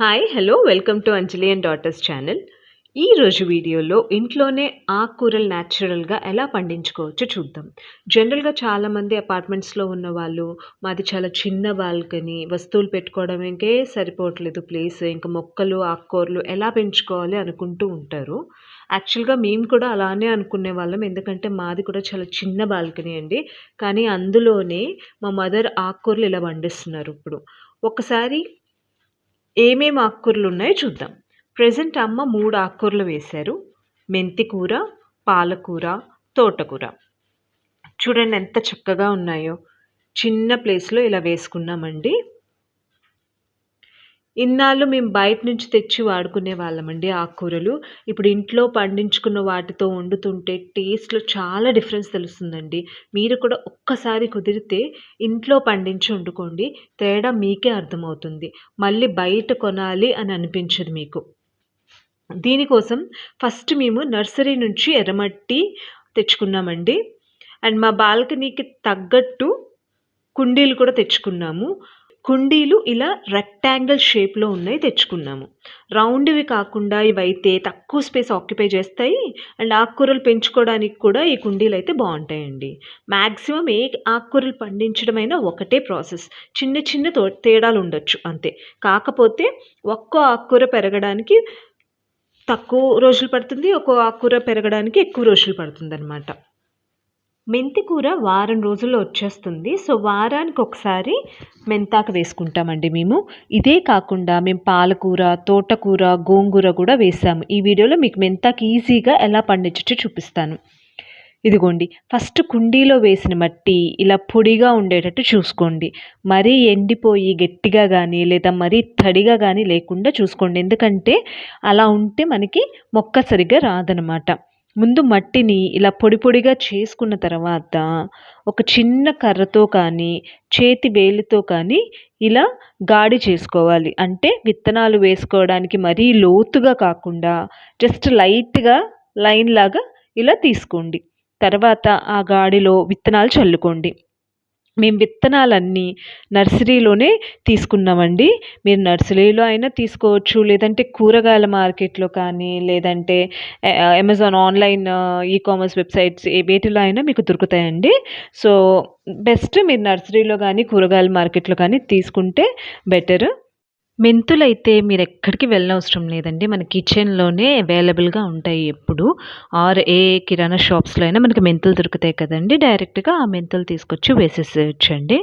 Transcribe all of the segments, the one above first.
Hi hello welcome to Anjali and daughters channel ఈరోజు వీడియోలో ఇంట్లోనే ఆకుకూరలు న్యాచురల్గా ఎలా పండించుకోవచ్చో చూద్దాం. జనరల్గా చాలామంది అపార్ట్మెంట్స్లో ఉన్న వాళ్ళు మాది చాలా చిన్న బాల్కనీ వస్తువులు పెట్టుకోవడానికే సరిపోవట్లేదు ప్లేస్ ఇంకా మొక్కలు ఆకుకూరలు ఎలా పెంచుకోవాలి అనుకుంటూ ఉంటారు. యాక్చువల్గా మేము కూడా అలానే అనుకునే వాళ్ళం ఎందుకంటే మాది కూడా చాలా చిన్న బాల్కనీ అండి. కానీ అందులోనే మా మదర్ ఆకుకూరలు ఇలా పండిస్తున్నారు ఇప్పుడు. ఒకసారి ఏమేమి ఆకుకూరలు ఉన్నాయో చూద్దాం. ప్రజెంట్ అమ్మ మూడు ఆకుకూరలు వేశారు. మెంతికూర పాలకూర తోటకూర. చూడండి ఎంత చక్కగా ఉన్నాయో. చిన్న ప్లేస్లో ఇలా వేసుకున్నామండి. ఇన్నాళ్ళు మేము బయట నుంచి తెచ్చి వాడుకునే వాళ్ళమండి ఆకుకూరలు ఇప్పుడు ఇంట్లో పండించుకున్న వాటితో వండుతుంటే టేస్ట్లో చాలా డిఫరెన్స్ తెలుస్తుందండి. మీరు కూడా ఒక్కసారి కుదిరితే ఇంట్లో పండించి వండుకోండి. తేడా మీకే అర్థమవుతుంది. మళ్ళీ బయట కొనాలి అని అనిపించదు మీకు. దీనికోసం ఫస్ట్ మేము నర్సరీ నుంచి ఎర్రమట్టి తెచ్చుకున్నామండి. అండ్ మా బాల్కనీకి తగ్గట్టు కుండీలు కూడా తెచ్చుకున్నాము. కుండీలు ఇలా రెక్టాంగిల్ షేప్లో ఉన్నాయి తెచ్చుకున్నాము. రౌండ్వి కాకుండా ఇవైతే తక్కువ స్పేస్ ఆక్యుపై చేస్తాయి. అండ్ ఆకుకూరలు పెంచుకోవడానికి కూడా ఈ కుండీలు అయితే బాగుంటాయండి. మ్యాక్సిమం ఏ ఆకుకూరలు పండించడమైనా ఒకటే ప్రాసెస్ చిన్న చిన్న తో తేడాలు ఉండొచ్చు అంతే. కాకపోతే ఒక్కో ఆకుకూర పెరగడానికి తక్కువ రోజులు పడుతుంది ఒక్కో ఆకుకూర పెరగడానికి ఎక్కువ రోజులు పడుతుంది అనమాట మెంతి కూర వారం రోజుల్లో వచ్చేస్తుంది. సో వారానికి ఒకసారి మెంతాకు వేసుకుంటామండి మేము. ఇదే కాకుండా మేము పాలకూర తోటకూర గోంగూర కూడా వేసాము. ఈ వీడియోలో మీకు మెంతాకు ఈజీగా ఎలా పండించచ్చో చూపిస్తాను. ఇదిగోండి ఫస్ట్ కుండీలో వేసిన మట్టి ఇలా పొడిగా ఉండేటట్టు చూసుకోండి. మరీ ఎండిపోయి గట్టిగా కానీ లేదా మరీ తడిగా కానీ లేకుండా చూసుకోండి. ఎందుకంటే అలా ఉంటే మనకి మొక్క సరిగ్గా రాదనమాట. ముందు మట్టిని ఇలా పొడి పొడిగా చేసుకున్న తర్వాత ఒక చిన్న కర్రతో కానీ చేతి వేలితో కానీ ఇలా గాడి చేసుకోవాలి. అంటే విత్తనాలు వేసుకోవడానికి మరీ లోతుగా కాకుండా జస్ట్ లైట్గా లైన్ లాగా ఇలా తీసుకోండి. తర్వాత ఆ గాడిలో విత్తనాలు చల్లుకోండి. మేము విత్తనాలన్నీ నర్సరీలోనే తీసుకున్నామండి. మీరు నర్సరీలో అయినా తీసుకోవచ్చు లేదంటే కూరగాయల మార్కెట్లో కానీ లేదంటే Amazon online e commerce websites ఏ వేటిలో అయినా మీకు దొరుకుతాయండి. సో బెస్ట్ మీరు నర్సరీలో కానీ కూరగాయల మార్కెట్లో కానీ తీసుకుంటే బెటర్. మెంతులైతే మీరు ఎక్కడికి వెళ్ళనవసరం లేదండి. మన కిచెన్లోనే అవైలబుల్గా ఉంటాయి ఎప్పుడు. ఆర్ ఏ కిరాణా షాప్స్లో అయినా మనకి మెంతులు దొరుకుతాయి కదండి. డైరెక్ట్గా ఆ మెంతులు తీసుకొచ్చి వేసేసేయచ్చండి.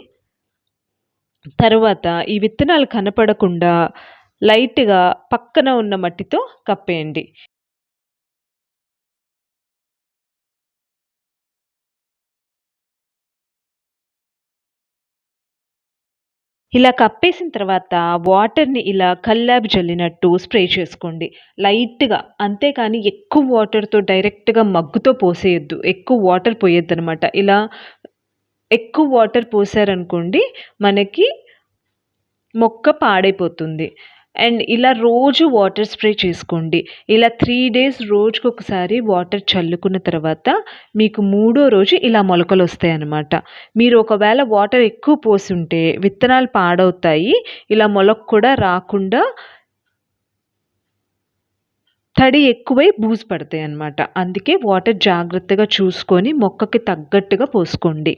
తర్వాత ఈ విత్తనాలు కనపడకుండా లైట్గా పక్కన ఉన్న మట్టితో కప్పేయండి. ఇలా కప్పేసిన తర్వాత వాటర్ని ఇలా కల్లాబి జల్లినట్టు స్ప్రే చేసుకోండి. లైట్గా అంతేకాని ఎక్కువ వాటర్తో డైరెక్ట్గా మగ్గుతో పోసేయొద్దు. ఎక్కువ వాటర్ పోయొద్దు అనమాట ఇలా ఎక్కువ వాటర్ పోసారనుకోండి మనకి మొక్క పాడైపోతుంది. అండ్ ఇలా రోజు వాటర్ స్ప్రే చేసుకోండి. ఇలా త్రీ డేస్ రోజుకు ఒకసారి వాటర్ చల్లుకున్న తర్వాత మీకు మూడో రోజు ఇలా మొలకలు వస్తాయి అన్నమాట మీరు ఒకవేళ వాటర్ ఎక్కువ పోసుంటే విత్తనాలు పాడవుతాయి. ఇలా మొలక కూడా రాకుండా తడి ఎక్కువై బూజు పడతాయి అన్నమాట అందుకే వాటర్ జాగ్రత్తగా చూసుకొని మొక్కకి తగ్గట్టుగా పోసుకోండి.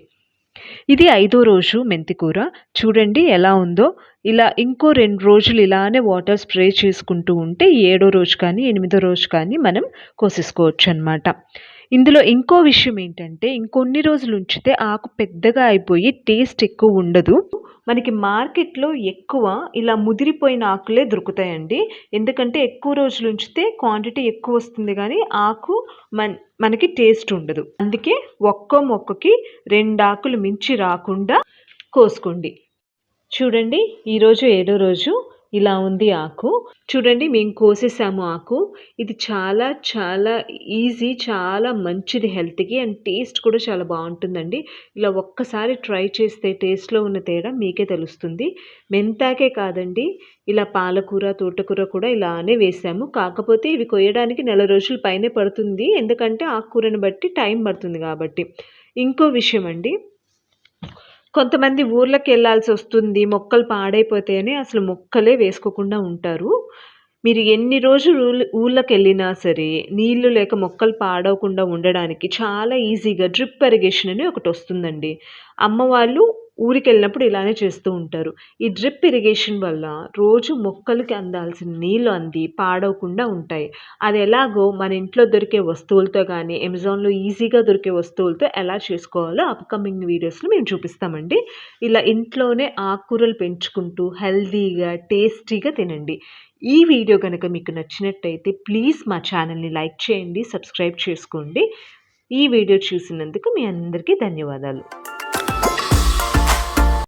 ఇది ఐదో రోజు మెంతికూర చూడండి ఎలా ఉందో. ఇలా ఇంకో రెండు రోజులు ఇలానే వాటర్ స్ప్రే చేసుకుంటూ ఉంటే ఏడో రోజు కానీ ఎనిమిదో రోజు కానీ మనం కోసేసుకోవచ్చు అనమాట ఇందులో ఇంకో విషయం ఏంటంటే ఇంకొన్ని రోజులు ఉంచితే ఆకు పెద్దగా అయిపోయి టేస్ట్ ఎక్కువ ఉండదు. మనకి మార్కెట్లో ఎక్కువ ఇలా ముదిరిపోయిన ఆకులే దొరుకుతాయండి. ఎందుకంటే ఎక్కువ రోజులు ఉంచితే క్వాంటిటీ ఎక్కువ వస్తుంది కానీ ఆకు మన మనకి టేస్ట్ ఉండదు. అందుకే ఒక్కో మొక్కకి రెండు ఆకులు మించి రాకుండా కోసుకోండి. చూడండి ఈరోజు ఏడో రోజు ఇలా ఉంది ఆకు. చూడండి మేము కోసేసాము ఆకు. ఇది చాలా చాలా ఈజీ చాలా మంచిది హెల్త్కి అండ్ టేస్ట్ కూడా చాలా బాగుంటుందండి. ఇలా ఒక్కసారి ట్రై చేస్తే టేస్ట్లో ఉన్న తేడా మీకే తెలుస్తుంది. మెంతాకే కాదండి ఇలా పాలకూర తోటకూర కూడా ఇలానే వేసాము. కాకపోతే ఇవి కొయ్యడానికి నెల రోజుల పైనే పడుతుంది. ఎందుకంటే ఆకుకూరని బట్టి టైం పడుతుంది కాబట్టి. ఇంకో విషయం అండి కొంతమంది ఊర్లకెళ్ళాల్సొస్తుంది. మొక్కలు పాడైపోతాయని అసలు మొక్కలే వేసుకోకుండా ఉంటారు. మీరు ఎన్ని రోజులు ఊర్లు వెళ్ళినా సరే, నీళ్ళు లేక మొక్కలు పాడవకుండా ఉండడానికి చాలా ఈజీగా డ్రిప్ ఇరిగేషన్ అని ఒకటి వస్తుందండి అమ్మ ఊరికెళ్ళినప్పుడు ఇలానే చేస్తూ ఉంటారు. ఈ డ్రిప్ ఇరిగేషన్ వల్ల రోజు మొక్కలకి అందాల్సిన నీళ్ళు అంది పాడవకుండా ఉంటాయి. అది ఎలాగో మన ఇంట్లో దొరికే వస్తువులతో కానీ అమెజాన్‌లో ఈజీగా దొరికే వస్తువులతో ఎలా చేసుకోవాలో అప్‌కమింగ్ వీడియోస్‌లో మేము చూపిస్తామండి. ఇలా ఇంట్లోనే ఆకుకూరలు పెంచుకుంటూ హెల్దీగా టేస్టీగా తినండి. ఈ వీడియో కనుక మీకు నచ్చినట్టయితే ప్లీజ్ మా ఛానల్‌ని లైక్ చేయండి, సబ్స్క్రైబ్ చేసుకోండి. ఈ వీడియో చూసినందుకు మీ అందరికీ ధన్యవాదాలు.